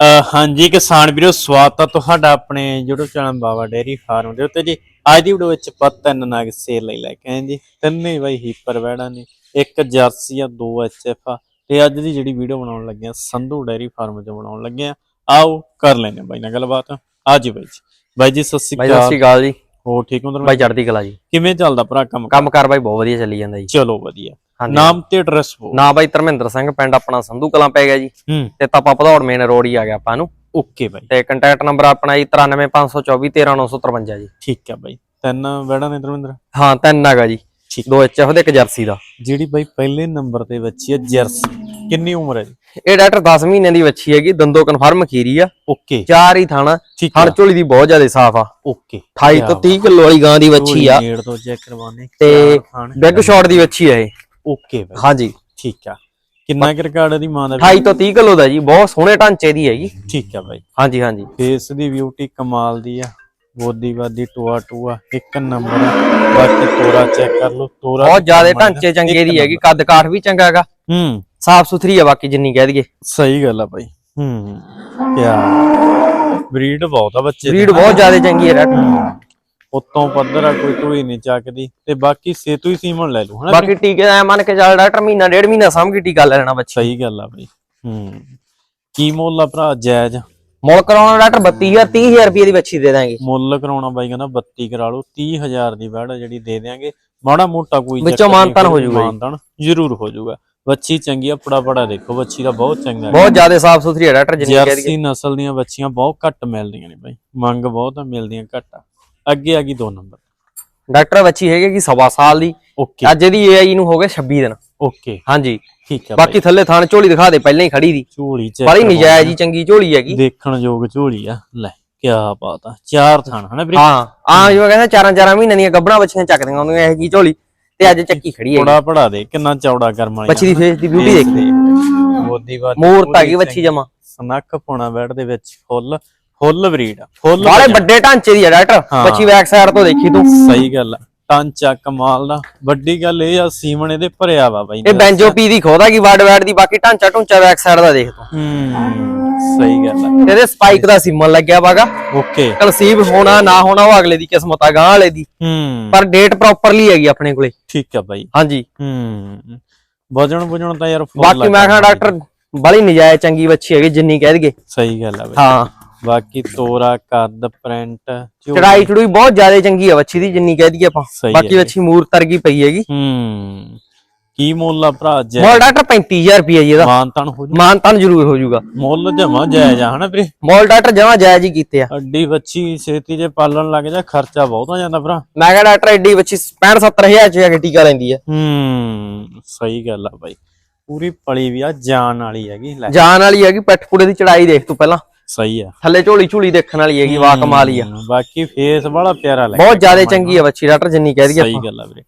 ਹਾਂਜੀ ਕਿਸਾਨ ਵੀਰੋ ਸਵਾਗਤ ਹੈ ਤੁਹਾਡਾ ਆਪਣੇ YouTube channel Baba dairy farm ਦੇ ਉੱਤੇ ਜੀ। ਅੱਜ ਦੀ ਵੀਡੀਓ ਵਿੱਚ ਆਪਾਂ ਤਿੰਨ ਨਗ ਸੇਲ ਲਈ ਲੈ ਕੇ ਆਏ ਜੀ। ਤਿੰਨੇ ਬਾਈ ਹੀਪਰ ਵੈੜਾ ਨੇ ਇੱਕ ਜਰਸੀ ਆ ਦੋ ਐਚਐਫ ਆ। ਤੇ ਅੱਜ ਦੀ ਜਿਹੜੀ ਵੀਡੀਓ ਬਣਾਉਣ ਲੱਗੇ ਆ ਸੰਧੂ ਡੇਰੀ ਫਾਰਮ 'ਚ ਬਣਾਉਣ ਲੱਗੇ ਆ ਆਓ ਕਰ ਲੈਨੇ ਬਾਈ ਨਾਲ ਗੱਲਬਾਤ। ਅੱਜ ਬਾਈ ਜੀ। ਬਾਈ ਜੀ ਸਤਿ ਸ਼੍ਰੀ ਬਾਈ ਸਤਿ ਅਕਾਲ ਸ਼੍ਰੀ ਅਕਾਲ। ਜੀ। ਹੋ ਠੀਕ ਹੋ ਬਾਈ ਚੜ੍ਹਦੀ ਕਲਾ ਜੀ। ਕਿਵੇਂ ਚੱਲਦਾ ਭਰਾ ਕੰਮ? ਕੰਮ ਕਾਰ ਬਾਈ ਬਹੁਤ ਵਧੀਆ ਚੱਲੀ ਜਾਂਦਾ ਜੀ। ਚਲੋ ਵਧੀਆ। ਨਾਮ ਤੇ ਐਡਰੈਸ ਬੋ ਨਾ ਬਾਈ ਧਰਮਿੰਦਰ ਸਿੰਘ ਪਿੰਡ ਆਪਣਾ ਸੰਧੂ ਕਲਾਂ ਪੈ ਗਿਆ ਜੀ। ਹੂੰ। ਤੇ ਤਾਪਾ ਭਦੌੜ ਮੇਨ ਰੋਡ ਹੀ ਆ ਗਿਆ ਆਪਾਂ ਨੂੰ। ਓਕੇ ਬਾਈ। ਤੇ ਕੰਟੈਕਟ ਨੰਬਰ ਆਪਣਾ ਜੀ 9354213953 ਜੀ। ਠੀਕ ਆ ਬਾਈ। ਤਿੰਨ ਵੈੜਾ ਨੇ ਧਰਮਿੰਦਰ? ਹਾਂ ਤਿੰਨ ਹੈਗਾ ਜੀ। ਦੋ ਐਚਐਫ ਦੇ ਇੱਕ ਜਰਸੀ ਦਾ। ਜਿਹੜੀ ਬਾਈ ਪਹਿਲੇ ਨੰਬਰ ਤੇ ਬੱਚੀ ਹੈ ਜਰਸੀ। ਕਿੰਨੀ ਉਮਰ ਹੈ ਜੀ? ਇਹ ਡਾਕਟਰ 10 ਮਹੀਨਿਆਂ ਦੀ ਵੱਛੀ ਹੈਗੀ ਦੰਦੋ ਕਨਫਰਮ ਖੀਰੀ ਆ। ਓਕੇ। ਚਾਰ ਹੀ ਥਾਣਾ। ਹਣ ਹੈ ਝੋਲੀ ਦੀ ਬਹੁਤ ਜ਼ਿਆਦਾ ਸਾਫ਼ ਆ। ਓਕੇ। 28 ਤੋਂ 30 ਕਿਲੋ ਵਾਲੀ ਗਾਂ ਦੀ ਵੱਛੀ ਆ। ਤੋਂ ਚੈੱਕ ਕਰਵਾਉਣੇ ਤੇ ਬਿਗ ਸ਼ਾਟ ਦੀ ਵੱਛੀ ਆ ਇਹ। ਓਕੇ ਬਾਈ। ਹਾਂਜੀ। ਠੀਕ ਆ। ਕਿੰਨਾ ਕਿ ਰਿਕਾਰਡ ਦੀ ਮਾਂ ਦਾ 28 ਤੋਂ 30 ਕਿਲੋ ਦਾ ਜੀ ਬਹੁਤ ਸੋਹਣੇ ਢਾਂਚੇ ਦੀ ਹੈਗੀ ਠੀਕ ਆ ਬਾਈ। ਹਾਂਜੀ ਹਾਂਜੀ। ਫੇਸ ਦੀ ਬਿਊਟੀ ਕਮਾਲ ਦੀ ਆ। ਬੋਦੀ ਬਾਦੀ ਟੂਆ ਟੂਆ ਇੱਕ ਨੰਬਰ ਬਾਕੀ ਤੋਰਾ ਚੈੱਕ ਕਰ ਲਓ। ਤੋਰਾ ਬਹੁਤ ਜ਼ਿਆਦਾ ਢਾਂਚੇ ਚੰਗੇ ਦੀ ਹੈਗੀ। ਕੱਦ ਕਾਠ ਵੀ ਚੰਗਾ ਹੈਗਾ। ਹੂੰ। ਸਾਫ਼ ਸੁਥਰੀ ਆ ਬਾਕੀ ਜਿੰਨੀ ਕਹਿ ਦਈਏ। ਸਹੀ ਗੱਲ ਆ ਬਾਈ। ਹੂੰ। ਕਿਆ? ਬਰੀਡ ਬਹੁਤ ਆ ਬੱਚੇ ਬਰੀਡ ਬਹੁਤ ਜ਼ਿਆਦਾ ਚੰਗੀ ਹੈ ਹੂੰ। ਉੱਤੋਂ ਪੱਧਰ ਆ ਕੋਈ ਟੂਈ ਨਹੀਂ ਚੱਕਦੀ। ਤੇ ਬਾਕੀ ਸੇਤੂ ਹੀ ਸੀਮਨ ਲੈ ਲਓ ਹਨਾ ਬਾਕੀ ਟੀਕੇ ਐ ਮੰਨ ਕੇ ਚੱਲ ਡਾਕਟਰ ਮਹੀਨਾ ਡੇਢ ਮਹੀਨਾ ਸਾਂਭ ਕੇ ਟੀਕਾ ਲੈ ਲੈਣਾ ਬੱਚਾ। ਸਹੀ ਗੱਲ ਆ ਬਈ। ਹੂੰ। ਕੀ ਮੁੱਲ ਆ ਭਰਾ ਜਾਇਜ਼? ਮੁੱਲ ਕਰਾਉਣਾ ਡਾਕਟਰ 32000 30000 ਰੁਪਏ ਦੀ ਬੱਚੀ ਦੇ ਦਾਂਗੇ। ਮੁੱਲ ਕਰਾਉਣਾ ਬਾਈ ਕਹਿੰਦਾ 32 ਕਰਾ ਲਓ 30000 ਦੀ ਵੜ ਜਿਹੜੀ ਦੇ ਦਿਆਂਗੇ। ਮਾੜਾ ਮੋਟਾ ਕੋਈ ਵਿੱਚੋਂ ਮਾਨਤਾਨ ਹੋ ਜਾਊਗਾ ਜੀ। ਮਾਨਤਾਨ ਜ਼ਰੂਰ ਹੋ ਜਾਊਗਾ। ਬੱਚੀ ਚੰਗੀ ਆ ਪੜਾ ਪੜਾ ਦੇਖੋ ਬੱਚੀ ਦਾ ਬਹੁਤ ਚੰਗਾ ਹੈ। ਬਹੁਤ ਜ਼ਿਆਦਾ ਸਾਫ਼ ਸੁਥਰੀ ਹੈ ਡਾਕਟਰ ਜਿੰਨੀ ਕਹਿ ਦਈਏ। ਜਰਸੀ ਨਸਲ ਦੀਆਂ ਬੱਚੀਆਂ ਬਹੁਤ ਘੱਟ ਮਿਲਦੀਆਂ ਨੇ ਬਾਈ। ਮੰਗ ਬਹੁਤ ਆ ਮਿਲਦੀਆਂ ਘੱਟ ਆ। ਅੱਗੇ ਆ ਗਈ ਦੋ ਨੰਬਰ। ਡਾਕਟਰ ਬੱਚੀ ਹੈਗੀ ਕਿ ਸਵਾ ਸਾਲ ਦੀ। ਓਕੇ। ਅੱਜ ਇਹਦੀ ਏਆਈ ਨੂੰ ਹੋ ਗਏ 26 ਦਿਨ। ਓਕੇ। ਹਾਂਜੀ। ਠੀਕ ਆ ਬਾਕੀ ਥੱਲੇ ਥਾਣ ਝੋਲੀ ਦਿਖਾ ਦੇ ਪਹਿਲਾਂ ਹੀ ਖੜੀ ਦੀ। ਝੋਲੀ ਚ ਬੜੀ ਨਜਾਇਜ਼ ਹੀ ਚੰਗੀ ਝੋਲੀ ਹੈਗੀ। ਦੇਖਣ ਯੋਗ ਝੋਲੀ ਆ। ਲੈ ਕੀ ਬਾਤ ਆ। ਚਾਰ ਥਾਣ ਹਨਾ ਵੀਰੇ? ਹਾਂ। ਆ ਜੋ ਕਹਿੰਦਾ ਚਾਰਾਂ ਚਾਰਾਂ ਮਹੀਨਿਆਂ ਦੀਆਂ ਗੱਭਣਾ ਬੱਚੀਆਂ ਚੱਕਦੀਆਂ ਹੁੰਦੀਆਂ ਇਹ ਜੀ ਝੋਲੀ। ਤੇ ਅੱਜ ਚੱਕੀ ਖੜੀ ਹੈਗੀ। ਪੜਾ ਪੜਾ ਦੇ ਕਿੰਨਾ ਚੌੜਾ ਕਰਮ ਵਾਲੀ ਬੱਚੀ ਦੀ ਫੇਸ ਦੀ ਬਿਊਟੀ ਦੇਖ ਮੋਦੀ ਬਾਤ ਮੂਰਤ ਹੈਗੀ ਬੱਚੀ ਜਮਾ। ਸਨੱਖ ਪੋਣਾ ਬੈਡ ਦੇ ਵਿੱਚ ਫੁੱਲ। ਫੁੱਲ ਬਰੀਡ ਆ ਫੁੱਲ ਬਾਲੇ ਵੱਡੇ ਢਾਂਚੇ ਦੀ ਹੈ ਡਾਕਟਰ। ਹਾਂ। ਬੱਚੀ ਬੈਕ ਸਾਈਡ ਤੋਂ ਦੇਖੀ ਤੂੰ। ਸਹੀ ਗੱਲ ਆ। ਟਾਂਚਾ ਕਮਾਲ ਦਾ। ਵੱਡੀ ਗੱਲ ਇਹ ਆ ਸੀਮਨ ਇਹਦੇ ਭਰਿਆ ਵਾ ਬਾਈ ਇਹ ਬੈਂਜੋ ਪੀ ਦੀ ਖੋਦਾ ਕੀ ਵਰਡ ਵਰਡ ਦੀ ਬਾਕੀ ਢਾਂਚਾ ਢੁੰਚਾ ਬੈਕ ਸਾਈਡ ਦਾ ਦੇਖ ਤੂੰ। ਹੂੰ ਸਹੀ ਗੱਲ ਆ। ਇਹਦੇ ਸਪਾਈਕ ਦਾ ਸਿਮਨ ਲੱਗਿਆ ਵਾਗਾ। ਓਕੇ। ਕਨਸੀਵ ਹੋਣਾ ਨਾ ਹੋਣਾ ਉਹ ਅਗਲੇ ਦੀ ਕਿਸਮਤ ਆ ਗਾਂ ਵਾਲੇ ਦੀ। ਹੂੰ। ਪਰ ਡੇਟ ਪ੍ਰੋਪਰਲੀ ਹੈਗੀ ਆਪਣੇ ਕੋਲੇ। ਠੀਕ ਆ ਬਾਈ। ਹਾਂਜੀ। ਹੂੰ। ਵਜਣ ਵਜਣ ਤਾਂ ਯਾਰ full ਬਾਕੀ ਮੈਂ ਲੱਗਾ ਕਹਾਂ ਡਾਕਟਰ ਬੜੀ ਨਜਾਇਜ਼ ਚੰਗੀ ਬੱਚੀ ਹੈਗੀ ਜਿੰਨੀ ਕਹਿ ਦਈਏ। ਸਹੀ ਗੱਲ ਆ ਬਾਈ। ਹਾਂ। ਬਾਕੀ ਤੋਰਾ ਕੱਦ ਪ੍ਰਿੰਟ ਚੜਾਈ ਚੜੂਈ ਬਹੁਤ ਜ਼ਿਆਦਾ ਚੰਗੀ ਆ ਬੱਚੀ ਦੀ ਜਿੰਨੀ ਕਹਿ ਦਈਏ ਆਪਾਂ। ਬਾਕੀ ਬੱਚੀ ਮੂਰਤ ਵਰਗੀ ਪਈ ਹੈਗੀ। ਹੂੰ। ਕੀ ਮੁੱਲ ਆ ਭਰਾ ਜੈ ਮੋਲ ਡਾਕਟਰ 35000 ਰੁਪਏ ਜੀ ਇਹਦਾ। ਮਾਨਤਨ ਹੋ ਜੂ। ਮਾਨ ਤਾਨ ਜ਼ਰੂਰ ਹੋ ਜਾਊਗਾ ਮੁੱਲ ਜਮਾ ਜਾਇਜ਼ ਆ ਹਨਾ ਵੀਰੇ? ਮੋਲ ਡਾਕਟਰ ਜਮਾ ਜਾਇਜ਼ ਹੀ ਕੀਤੇ ਆ। ਅੱਡੀ ਬੱਚੀ ਛੇਤੀ ਜੇ ਪਾਲਣ ਲੱਗ ਜਾ ਖਰਚਾ ਬਹੁਤ ਆ ਜਾਂਦਾ ਭਰਾ। ਮੈਂ ਕਿਹਾ ਡਾਕਟਰ ਐਡੀ ਬੱਚੀ 65 70000 ਚ ਜਾ ਕੇ ਟੀਕਾ ਲੈਂਦੀ ਆ। ਹੂੰ ਸਹੀ ਗੱਲ ਆ ਬਾਈ। ਪੂਰੀ ਪਲੀ ਵੀ ਆ ਜਾਨ ਵਾਲੀ ਹੈਗੀ ਲੈ। ਜਾਨ ਵਾਲੀ ਹੈਗੀ ਪਿੱਠ ਪੁੜੇ ਦੀ ਚੜਾਈ ਦੇਖ ਤੂੰ ਪਹਿਲਾਂ। ਸਹੀ ਆ। ਥੱਲੇ ਝੋਲੀ ਝੂਲੀ ਦੇਖਣ ਵਾਲੀ ਹੈਗੀ ਵਾਹ ਕਮਾਲ ਹੀ ਆ। ਬਾਕੀ ਫੇਸ ਬੜਾ ਪਿਆਰਾ ਲੱਗ ਬਹੁਤ ਜ਼ਿਆਦਾ ਚੰਗੀ ਆ ਬੱਚੀ ਡਾਕਟਰ ਜਿੰਨੀ ਕਹਿ ਦਈਏ ਸਹੀ ਆਪਾਂ। ਗੱਲ ਆ ਵੀਰੇ।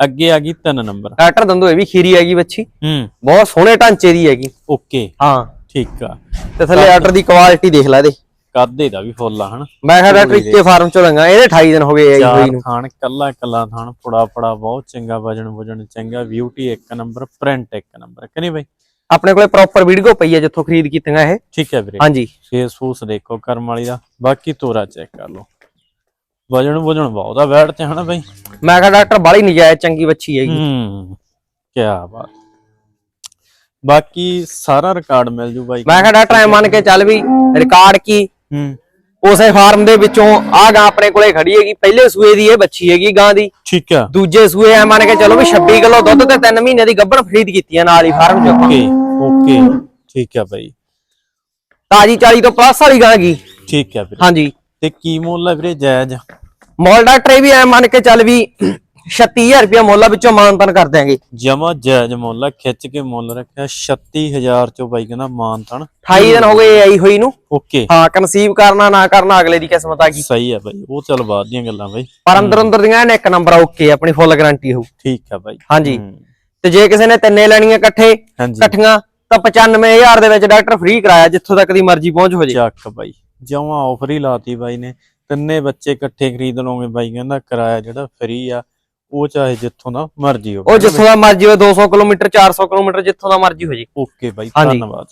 ਅੱਗੇ ਆ ਗਈ ਤਿੰਨ ਨੰਬਰ। ਡਾਕਟਰ ਦੰਦੋ ਇਹ ਵੀ ਖੀਰੀ ਹੈਗੀ ਬੱਚੀ ਹੂੰ। ਬਹੁਤ ਸੋਹਣੇ ਢਾਂਚੇ ਦੀ ਹੈਗੀ। ਓਕੇ। ਹਾਂ। ਠੀਕ ਆ। ਤੇ ਥੱਲੇ ਆਰਡਰ ਦੀ ਕੁਆਲਿਟੀ ਦੇਖ ਲੈ ਇਹਦੇ। ਕਾਦੇ ਦਾ ਵੀ ਫੁੱਲ ਆ ਹਨਾ? ਮੈਂ ਕਿਹਾ ਡਾਕਟਰ ਇੱਕੇ ਫਾਰਮ ਚੋਂ ਲੰਗਾ ਇਹਦੇ 28 ਦਿਨ ਹੋ ਗਏ ਆਈ ਹੋਈ ਨੂੰ। ਥਾਣ ਕੱਲਾ ਕੱਲਾ ਥਾਣ ਫੁੜਾ ਫੜਾ ਬਹੁਤ ਚੰਗਾ ਵਜਣ ਵਜਣ ਚੰਗਾ ਬਿਊਟੀ ਇੱਕ ਨੰਬਰ ਪ੍ਰਿੰਟ ਇੱਕ ਨੰਬਰ। ਕਿ ਨਹੀਂ ਬਾਈ? ਆਪਣੇ ਕੋਲੇ ਪ੍ਰੋਪਰ ਵੀਡੀਓ ਪਈ ਹੈ ਜਿੱਥੋਂ ਖਰੀਦ ਕੀਤੀਆਂ ਇਹ। ਠੀਕ ਹੈ ਵੀਰੇ। ਹਾਂਜੀ। ਫੇਸ ਫੂਸ ਦੇਖੋ ਕਰਮ ਵਾਲੀ ਦਾ। ਬਾਕੀ ਤੋਰਾ ਚੈੱਕ ਕਰ ਲਓ। ਵਜਣ ਵਜਣ ਬਹੁਤ ਆ ਬੈਠ ਤੇ ਹਨਾ ਬਾਈ? ਮੈਂ ਕਿਹਾ ਡਾਕਟਰ ਬਾਲੀ ਨਜਾਇਜ਼ ਚੰਗੀ ਬੱਚੀ ਹੈਗੀ। ਹੂੰ ਕੀ ਬਾਤ। ਬਾਕੀ ਸਾਰਾ ਰਿਕਾਰਡ ਮਿਲ ਜੂ ਬਾਈ। ਮੈਂ ਕਿਹਾ ਡਾਕਟਰ ਐ ਮੰਨ ਕੇ ਚੱਲ ਵੀ ਰਿਕਾਰਡ ਕੀ। ਹੂੰ। ਉਸੇ ਫਾਰਮ ਦੇ ਵਿੱਚੋਂ ਆ ਗਾਂ ਆਪਣੇ ਕੋਲੇ ਖੜੀ ਹੈਗੀ। ਪਹਿਲੇ ਸੂਏ ਦੀ ਇਹ ਬੱਚੀ ਹੈਗੀ ਗਾਂ ਦੀ। ਠੀਕ ਆ। ਦੂਜੇ ਸੂਏ ਐ ਮੰਨ ਕੇ ਚਲੋ ਵੀ 26 ਕਿਲੋ ਦੁੱਧ ਤੇ 3 ਮਹੀਨੇ ਦੀ ਗੱਭਣ ਖਰੀਦ ਕੀਤੀ ਆ ਨਾਲ ਹੀ ਫਾਰਮ ਚੋਂ। Okay okay. ਠੀਕ ਆ ਬਾਈ। ਤਾਜੀ 40 ਤੋਂ ਪਲੱਸ ਵਾਲੀ ਗਾਂ ਗੀ ਠੀਕ ਆ ਵੀਰੇ। ਹਾਂਜੀ। ਤੇ ਕੀ ਮੁੱਲ ਆ ਵੀਰੇ ਜਾਇਜ਼? ਮੋਲ ਡਾਕਟਰ ਇਹ ਵੀ ਐ ਮੰਨ ਕੇ ਚੱਲ ਵੀ 36000 ਰੁਪਏ ਮੁੱਲ ਵਿੱਚੋਂ ਮਾਨਤਨ ਕਰ ਦਿਆਂਗੇ। ਜਮਾ ਜਾਇਜ਼ ਮੁੱਲ ਆ ਖਿੱਚ ਕੇ ਮੁੱਲ ਰੱਖਿਆ 36000 ਚੋਂ ਬਾਈ ਕਹਿੰਦਾ ਮਾਨਤਨ। 28 ਦਿਨ ਹੋ ਗਏ ਆਈ ਹੋਈ ਨੂੰ। ਓਕੇ। ਹਾਂ ਕਨਸੀਵ ਕਰਨਾ ਨਾ ਕਰਨਾ ਅਗਲੇ ਦੀ ਕਿਸਮਤ ਆ ਗਈ। ਸਹੀ ਆ ਬਾਈ ਉਹ ਚੱਲ ਬਾਅਦ ਦੀਆਂ ਗੱਲਾਂ ਬਾਈ। ਪਰ ਅੰਦਰ ਅੰਦਰ ਦੀਆਂ ਐਨ ਇੱਕ ਨੰਬਰ ਓਕੇ ਆਪਣੀ ਫੁੱਲ ਗਾਰੰਟੀ ਹੋਊ। ਠੀਕ ਆ ਬਾਈ। ਹਾਂਜੀ। ਤੇ ਜੇ ਕਿਸੇ ਨੇ ਤਿੰਨੇ ਲੈਣੀਆਂ ਇਕੱਠੇ ਇਕੱਠੀਆਂ ਤਾਂ 95000 ਦੇ ਵਿੱਚ ਡਾਕਟਰ ਫ੍ਰੀ ਕਰਾਇਆ ਜਿੱਥੋਂ ਤੱਕ ਦੀ ਮਰਜ਼ੀ ਪਹੁੰਚ ਹੋ ਜੇ। ਚੱਕ ਬਾਈ ਜਮਾ ਆਫਰ ਹੀ ਲਾਤੀ ਬਾਈ ਨੇ। ਤਿੰਨੇ ਬੱਚੇ ਇਕੱਠੇ ਖਰੀਦ ਲਓਗੇ ਬਾਈ ਕਹਿੰਦਾ ਕਿਰਾਇਆ ਜਿਹੜਾ ਫ੍ਰੀ ਆ ਉਹ ਚਾਹੇ ਜਿੱਥੋਂ ਦਾ ਮਰਜ਼ੀ ਹੋਵੇ। ਉਹ ਜਿੱਥੋਂ ਦਾ ਮਰਜ਼ੀ ਹੋਵੇ 200 ਕਿਲੋਮੀਟਰ 400 ਕਿਲੋਮੀਟਰ ਜਿੱਥੋਂ ਦਾ ਮਰਜ਼ੀ ਹੋ ਜੇ। ਓਕੇ ਬਾਈ ਹਾਂਜੀ। ਧੰਨਵਾਦ।